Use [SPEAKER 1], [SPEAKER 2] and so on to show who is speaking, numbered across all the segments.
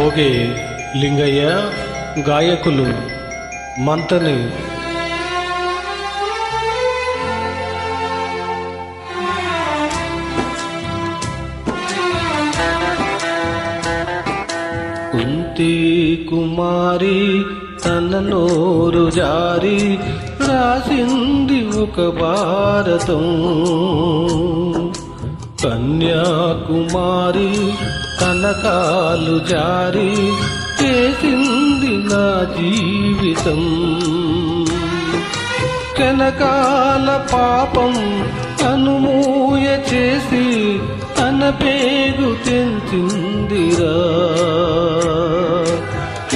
[SPEAKER 1] భోగే లింగయ్య గాయకులు మంతని. కుంతి కుమారి తన నోరు జారి రాసింది ఒక భారతం. కన్యాకుమారి కనకాలు జారి చేసింది నా జీవితం. కనకాల పాపం అనుమూయ చేసి తన పేరు తెంచిందిరా.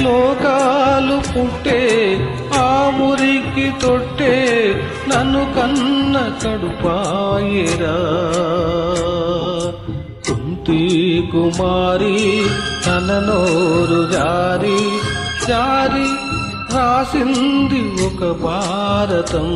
[SPEAKER 1] లోకాలు పుట్టే తొట్టే నన్ను కన్న కడుపాయిరా. కుంతి కుమారి తన నోరు జారి జారి రాసింది ఒక భారతం.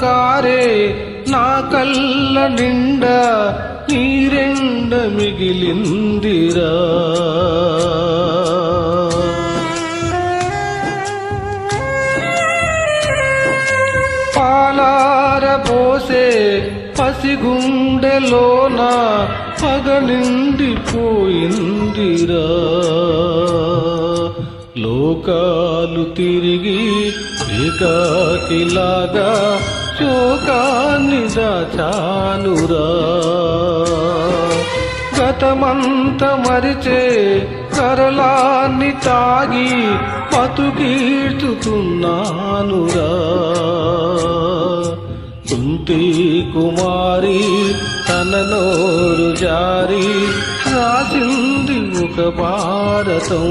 [SPEAKER 1] కారే నా కళ్ళ నిండా నీరెండ మిగిలిందిరా. పాలార పోసే పసిగుండెలోన పగ నిండిపోయిందిరా. లోకాలు తిరిగి ఏకాకిలాగా శోకాన్ని దాచానురా. గతమంత మరిచే కరలాన్ని తాగి బతుకీర్చుతున్నానురా కుంతి కుమారి తన నోరు జారీ భారతం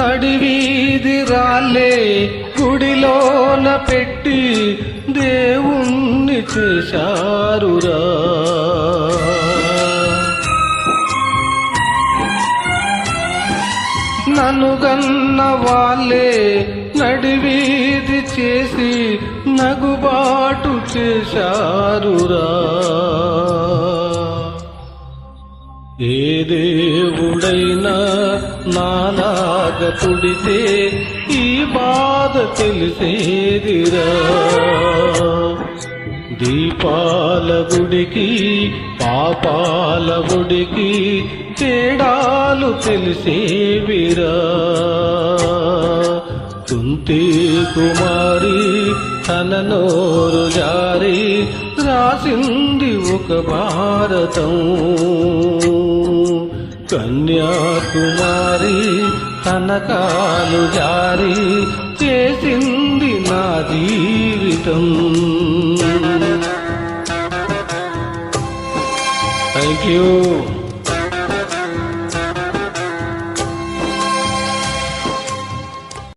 [SPEAKER 1] నడివీది రాలే గుడిలోన పెట్టి దేవుణ్ణి చేశారురా. నన్ను వాళ్ళే నడివీది చేసి నగుబాటు చేశారురా. ఏ దేవుడైనా నాలాగ పుడితే ఈ బాధ తెలిసేదిరా. దీపాల గుడికి పాపాల గుడికి తేడాలు తెలిసేవిరా. కుంతి కుమారి తన నోరు జారి రాసింది ఒక భారతం. కన్యాకుమారి తన కాలు జారి చేసింది నా జీవితం. Thank you